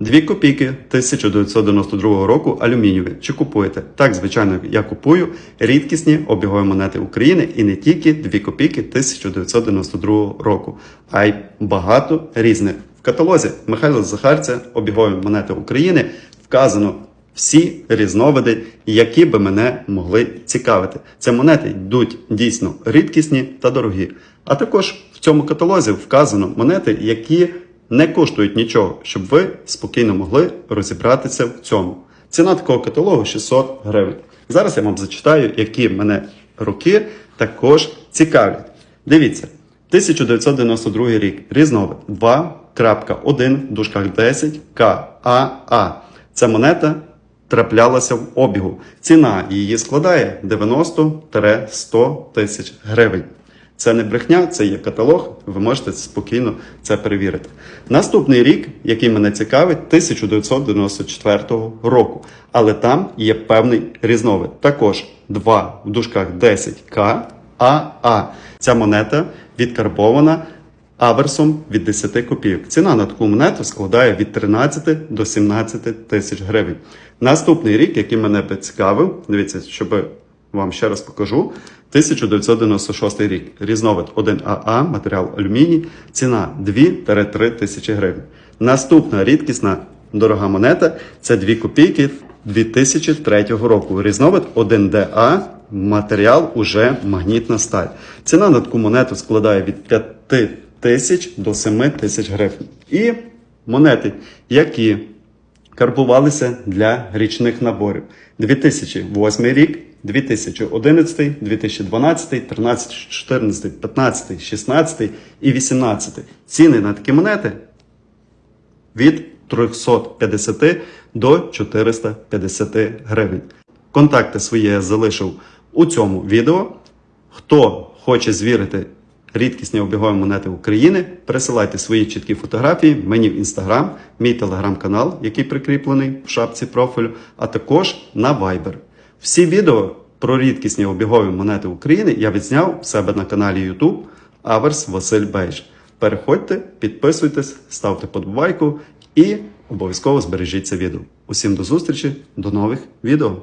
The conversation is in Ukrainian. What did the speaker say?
2 копійки 1992 року алюмінієві. Чи купуєте? Так, звичайно, я купую рідкісні обігові монети України і не тільки 2 копійки 1992 року, а й багато різних. В каталозі Михайла Захарця обігові монети України вказано всі різновиди, які би мене могли цікавити. Це монети йдуть дійсно рідкісні та дорогі. А також в цьому каталозі вказано монети, які не коштують нічого, щоб ви спокійно могли розібратися в цьому. Ціна такого каталогу 600 гривень. Зараз я вам зачитаю, які мене роки також цікавлять. Дивіться, 1992 рік. Різновид 2.1 в дужках 10 КАА. Ця монета траплялася в обігу. Ціна її складає 90-100 тисяч гривень. Це не брехня, це є каталог. Ви можете спокійно це перевірити. Наступний рік, який мене цікавить, 1994 року. Але там є певний різновид. Також 2 в дужках 10К АА. Ця монета відкарбована аверсом від 10 копійок. Ціна на таку монету складає від 13 до 17 тисяч гривень. Наступний рік, який мене би цікавив, дивіться, щоб вам ще раз покажу. 1996 рік. Різновид 1АА, матеріал алюміній, ціна 2-3 тисячі гривень. Наступна рідкісна дорога монета це 2 копійки 2003 року. Різновид 1ДА, матеріал уже магнітна сталь. Ціна на таку монету складає від 5 тисяч до 7 тисяч гривень. І монети, які карбувалися для річних наборів. 2008 рік, 2011, 2012, 13, 14, 15, 16 і 18. Ціни на такі монети від 350 до 450 гривень. Контакти свої я залишив у цьому відео. Хто хоче звірити рідкісні обігові монети України, пересилайте свої чіткі фотографії мені в інстаграм, мій телеграм-канал, який прикріплений в шапці профілю, а також на Viber. Всі відео про рідкісні обігові монети України я відзняв в себе на каналі YouTube Аверс Василь Бейж. Переходьте, підписуйтесь, ставте подобайку і обов'язково збережіть це відео. Усім до зустрічі, до нових відео!